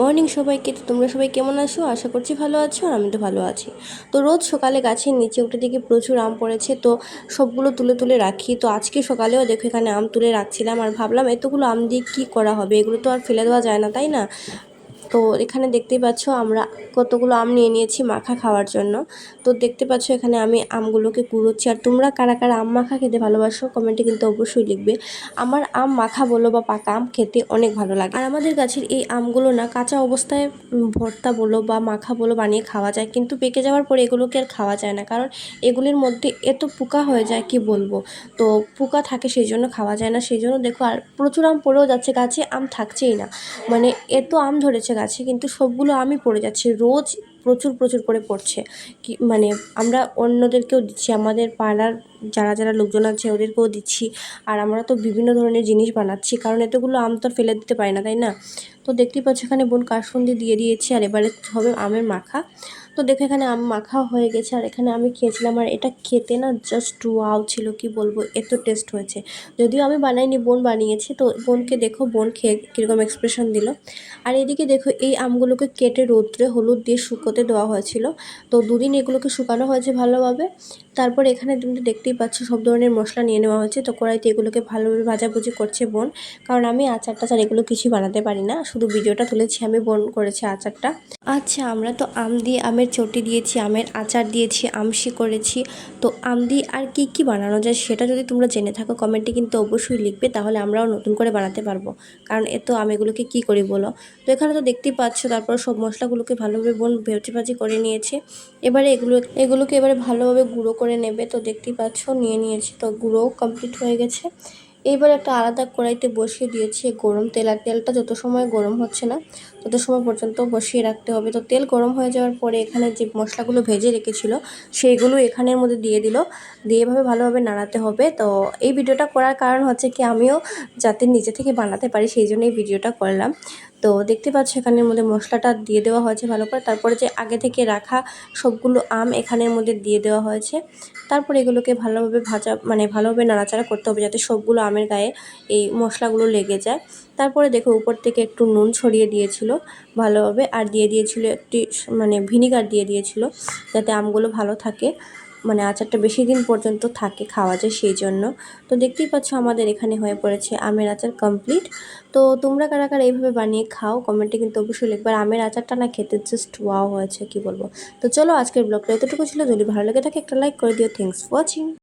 Morning সবাইকে। তো তোমরা সবাই কেমন আছো? আশা করছি ভালো আছো আর আমি তো ভালো আছি। তো রোজ সকালে গাছের নিচে উঠে দেখি প্রচুর আম পড়েছে, তো সবগুলো তুলে তুলে রাখি। তো আজকে সকালেও দেখো এখানে আম তুলে রাখছিলাম আর ভাবলাম এতগুলো আম দিয়ে কী করা হবে? এগুলো তো আর ফেলে দেওয়া যায় না, তাই না? তো এখানে দেখতেই পাচ্ছ আমরা কতগুলো আম নিয়ে নিয়েছি মাখা খাওয়ার জন্য। তো দেখতে পাচ্ছ এখানে আমি আমগুলোকে কুড়োচ্ছি। আর তোমরা কারা কারা আম মাখা খেতে ভালোবাসো কমেন্টে কিন্তু অবশ্যই লিখবে। আমার আম মাখা বলো বা পাকা আম খেতে অনেক ভালো লাগে। আর আমাদের গাছের এই আমগুলো না কাঁচা অবস্থায় ভর্তা বলো বা মাখা বলো বানিয়ে খাওয়া যায়। কিন্তু পেকে যাওয়ার পরে এগুলোকে আর খাওয়া যায় না। কারণ এগুলির মধ্যে এত পোকা হয়ে যায়, কি বলব? তো পোকা থাকে সেই জন্য খাওয়া যায় না। সেই জন্য দেখো আর প্রচুর আম পড়েও যাচ্ছে, গাছে আম থাকছেই না। মানে এত আম ধরেছে গাছে কিন্তু সবগুলো আমি পড়ে যাচ্ছি। রোজ প্রচুর প্রচুর করে পড়ছে। কি মানে আমরা অন্যদেরকেও দিচ্ছি, আমাদের পাড়ার যারা যারা লোকজন আছে ওদেরকেও দিচ্ছি। আর আমরা তো বিভিন্ন ধরনের জিনিস বানাচ্ছি, কারণ এতগুলো আম তো ফেলে দিতে পারি না, তাই না? তো দেখতেই পাচ্ছ এখানে বোন কাসুন্দি দিয়ে দিয়েছি, আর এবারে হবে আমের মাখা। তো দেখো এখানে আম মাখা হয়ে গেছে, আর এখানে আমি খেয়েছিলাম, আর এটা খেতে না জাস্ট ওয়াও ছিল, কি বলব? এত টেস্ট হয়েছে। যদিও আমি বানাইনি, বোন বানিয়েছে, তো বোনকে দেখো, বোন খেয়ে কীরকম এক্সপ্রেশন দিল। আর এদিকে দেখো, এই আমগুলোকে কেটে রোদ্রে হলুদ দিয়ে শুকোতে দেওয়া হয়েছিল। তো দুদিন এগুলোকে শুকানো হয়েছে ভালোভাবে। তারপর এখানে তুমি তো দেখতেই পাচ্ছ সব ধরনের মশলা নিয়ে নেওয়া হয়েছে। তো কড়াইতে এগুলোকে ভালোভাবে ভাজাভুজি করছে বোন। কারণ আমি আচার টাচার এগুলো কিছুই বানাতে পারি না। শুধু ভিডিওটা তুলেছি আমি, বোন করেছি আচারটা। আচ্ছা আমরা তো আম দিয়ে আমের চটি দিয়েছি, আমের আচার দিয়েছি আমসি করেছি। তো আম দিয়ে আর কি কি বানানো যায় সেটা যদি তোমরা জেনে থাকো কমেন্টে কিন্তু অবশ্যই লিখবে, তাহলে আমরাও নতুন করে বানাতে পারব। কারণ এত আম এগুলোকে কী করি বলো? তো এখানে তো দেখতেই পাচ্ছ তারপর সব মশলাগুলোকে ভালোভাবে বোন ভেজে ভাজি করে নিয়েছি। এবারে এগুলো, এগুলোকে এবারে ভালোভাবে গুঁড়ো করে নেবে। তো দেখতেই পাচ্ছ, নিয়ে নিয়েছি। তো গুঁড়োও কমপ্লিট হয়ে গেছে। এইবার একটা আলাদা কড়াইতে বসিয়ে দিয়েছি গরম তেল। আর তেলটা যত সময় গরম হচ্ছে না তত সময় পর্যন্ত বসিয়ে রাখতে হবে। তো তেল গরম হয়ে যাওয়ার পরে এখানে যে মশলাগুলো ভেজে রেখেছিল সেইগুলো এখানের মধ্যে দিয়ে দিল। দিয়ে এভাবে ভালোভাবে নাড়াতে হবে। তো এই ভিডিওটা করার কারণ হচ্ছে কি, আমিও যাতে নিজে থেকে বানাতে পারি, সেই জন্য এই ভিডিওটা করলাম। তো দেখতে পাচ্ছ এখানের মধ্যে মশলাটা দিয়ে দেওয়া হয়েছে ভালো করে। তারপরে যে আগে থেকে রাখা সবগুলো আম এখানের মধ্যে দিয়ে দেওয়া হয়েছে। তারপর এগুলোকে ভালোভাবে ভাজা মানে ভালোভাবে নাড়াচাড়া করতে হবে যাতে সবগুলো আমের গায়ে এই মশলাগুলো লেগে যায়। তারপরে দেখো, উপর থেকে একটু নুন ছড়িয়ে দিয়েছিল। ভালোভাবে আর দিয়ে দিয়েছিল একটি মানে ভিনিগার দিয়ে দিয়েছিল যাতে আমগুলো ভালো থাকে। মানে আচারটা বেশি দিন পর্যন্ত থাকে খাওয়া যায় সেই জন্য। তো দেখতেই পাচ্ছ আমাদের এখানে হয়ে পড়েছে আমের আচার কমপ্লিট তো তোমরা কারা কারা এইভাবে বানিয়ে খাও কমেন্টে কিন্তু অবশ্যই লিখবে। আর আমের আচারটা না খেতে জাস্ট ওয়াও হয়েছে, কি বলব? তো চলো আজকের ব্লগটা এতটুকু ছিল। যদি ভালো লেগে থাকে একটা লাইক করে দিও। Thanks watching